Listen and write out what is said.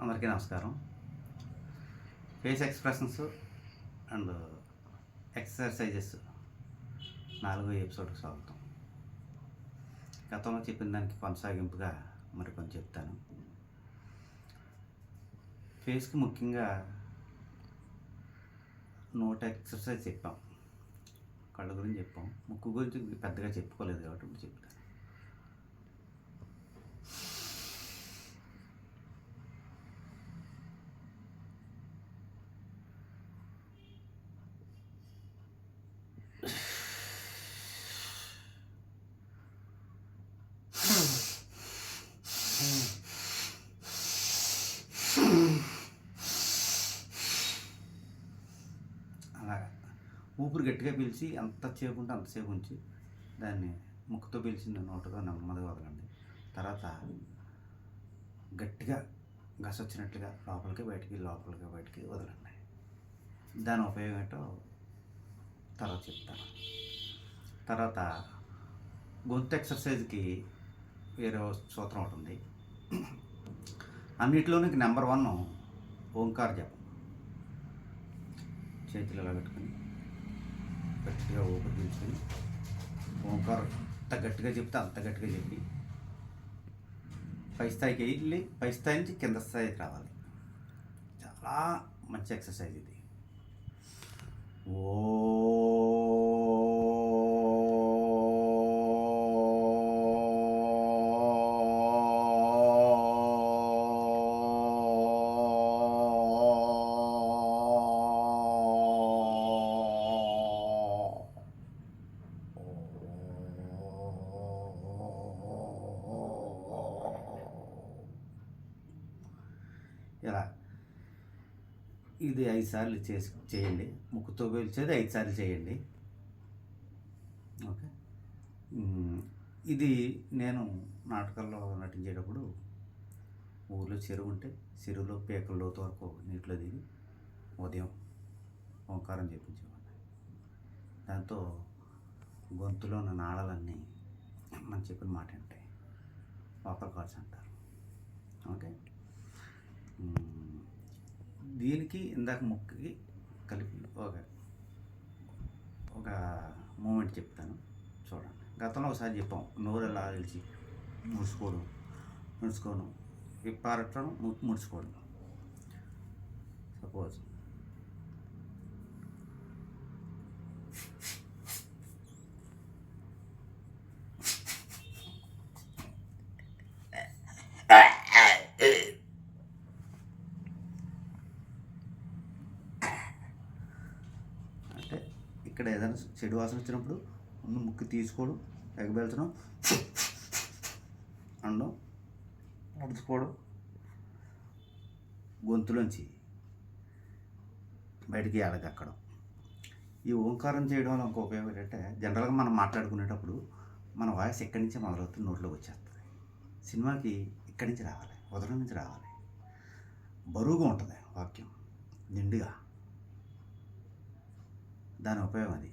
అందరికీ నమస్కారం. Face expressions and exercises నాలుగో ఎపిసోడ్కి స్వాగతం. గతంలో చెప్పిన దానికి కొనసాగింపుగా మరి కొంచెం చెప్తాను. ఫేస్కి ముఖ్యంగా నోట్ ఎక్సర్సైజ్ చెప్పాం. కళ్ళ గురించి చెప్పాం. ముక్కు గురించి పెద్దగా చెప్పుకోలేదు కాబట్టి ఇప్పుడు చెప్తాను. ఊపిరి గట్టిగా పీల్చి ఎంతసేపు ఉంటే అంతసేపు ఉంచి దాన్ని ముక్కుతో పీల్చిన నోటుతో నెమ్మదిగా వదలండి తర్వాత గట్టిగా గస వచ్చినట్లుగా లోపలికి బయటికి లోపలికి బయటికి వదలండి. దాని ఉపయోగం ఏంటో తర్వాత చెప్తాను. తర్వాత గొంతు ఎక్సర్సైజ్కి వేరే సూత్రం ఒకటి ఉంది. అన్నిటిలోని నెంబర్ వన్ ఓంకార్ జపం. చేతులు ఇలా పెట్టుకొని గట్టిగా ఊపిరి పీల్చుకొని ఓంకారం ఎంత గట్టిగా చెప్తే అంత గట్టిగా చెప్పి పై స్థాయికి వెళ్ళి పై స్థాయి నుంచి కింద స్థాయికి రావాలి. చాలా మంచి ఎక్సర్సైజ్ ఇది. ఓ ఇలా ఇది ఐదు సార్లు చేసి చేయండి. ముక్కుతో పీల్చేది ఐదు సార్లు చేయండి. ఓకే. ఇది నేను నాటకాల్లో నటించేటప్పుడు ఊర్లో చెరువు ఉంటే చెరువులో పేకల లోతు వరకు నీటిలో దిగి ఉదయం ఓంకారం చేపించేవాడిని. దాంతో గొంతులో ఉన్న నాళాలన్నీ మనం చెప్పిన మాట ఉంటాయి వాపర్ కార్డ్స్ అంటారు ఓకే మ్, దీనికి ఇందాక ముక్కుకి కలిపి ఒక ఒక మూమెంట్ చెప్తాను. చూడండి. గతంలో ఒకసారి చెప్పాం. నోరు ఎలా తెలిసి ముడుచుకోవడం ముడుచుకోవడం. విప్పారటం ముక్కు ముడుచుకోవడం. సపోజ్ అంటే ఇక్కడ ఏదైనా చెడు వాసన వచ్చినప్పుడు ముందు ముక్కు తీసుకోవడం ఎగబెల్చడం అనడం ముడుచుకోవడం గొంతులోంచి బయటికి ఎడగక్కడం ఈ ఓంకారం చేయడం వల్ల ఒక ఉపయోగం ఏంటంటే జనరల్గా మనం మాట్లాడుకునేటప్పుడు మన వాయిస్ ఎక్కడి నుంచి మొదలవుతుంది నోట్లోకి వచ్చేస్తుంది. సినిమాకి ఇక్కడి నుంచి రావాలి ఉదరం నుంచి రావాలి. బరువుగా ఉంటుంది వాక్యం నిండుగా. దాని ఉపయోగం అది.